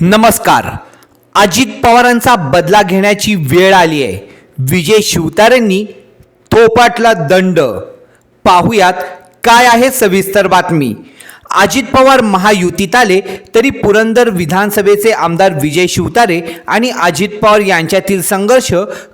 नमस्कार. अजित पवारांचा बदला घेण्याची वेळ आली आहे. विजय शिवतारेंनी थोपाटला दंड. पाहुयात काय आहे सविस्तर बातमी. अजित पवार महायुतीत आले तरी पुरंदर विधानसभेचे आमदार विजय शिवतारे आणि अजित पवार यांच्यातील संघर्ष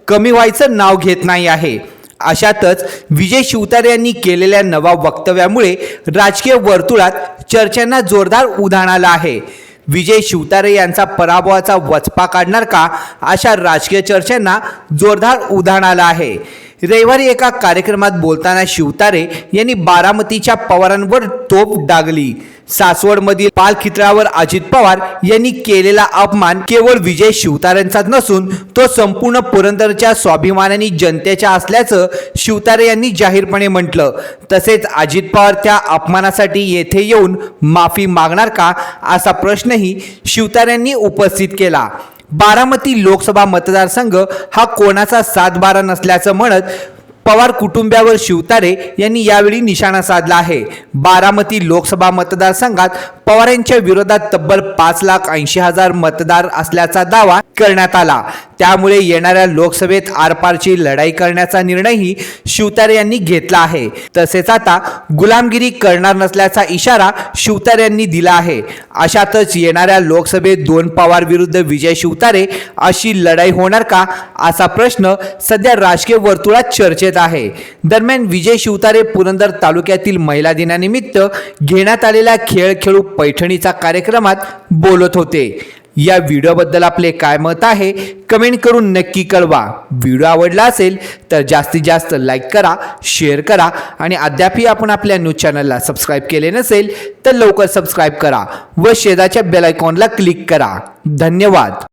कमी व्हायचं नाव घेत नाही आहे. अशातच विजय शिवतारे यांनी केलेल्या नवा वक्तव्यामुळे राजकीय वर्तुळात चर्चांना जोरदार उधाण आलं आहे. विजय शिवतारे यांचा पराभवाचा वचपा काढणार का अशा राजकीय चर्चांना जोरदार उधाण आलं आहे. रविवारी एका कार्यक्रमात बोलताना शिवतारे यांनी बारामतीच्या पवारांवर तोप डागली. सासवडमधील पालखित्रावर अजित पवार यांनी केलेला अपमान केवळ विजय शिवतारेंचाच नसून तो संपूर्ण पुरंदरच्या स्वाभिमानाने जनतेच्या असल्याचं शिवतारे यांनी जाहीरपणे म्हटलं. तसेच अजित पवार त्या अपमानासाठी येथे येऊन माफी मागणार का असा प्रश्नही शिवतारेंनी उपस्थित केला. बारामती लोकसभा मतदारसंघ हा कोणाचा सातबारा नसल्याचं म्हणत पवार कुटुंबियावर शिवतारे यांनी यावेळी निशाणा साधला आहे. बारामती लोकसभा मतदारसंघात पवार यांच्या विरोधात तब्बल पाच लाख ऐंशी हजार मतदार असल्याचा दावा करण्यात आला. त्यामुळे येणाऱ्या लोकसभेत आरपारची लढाई करण्याचा निर्णयही शिवतारे यांनी घेतला आहे. तसेच आता गुलामगिरी करणार नसल्याचा इशारा शिवतारे यांनी दिला आहे. अशातच येणाऱ्या लोकसभेत दोन पवार विरुद्ध विजय शिवतारे अशी लढाई होणार का? असा प्रश्न सध्या राजकीय वर्तुळात चर्चेत आहे. दरम्यान विजय शिवतारे पुरंदर तालुक्यातील महिला दिनानिमित्त घेण्यात आलेल्या खेळ खेळू पैठणीचा कार्यक्रमात बोलत होते. या व्हिडिओबद्दल आपले काय मत आहे कमेंट करून नक्की कळवा. व्हिडिओ आवडला असेल तर जास्तीत जास्त लाईक करा शेअर करा आणि अद्यापही आपण आपल्या न्यूज चॅनलला सबस्क्राईब केले नसेल तर लवकर सबस्क्राईब करा व शेजाच्या बेलायकॉनला क्लिक करा. धन्यवाद.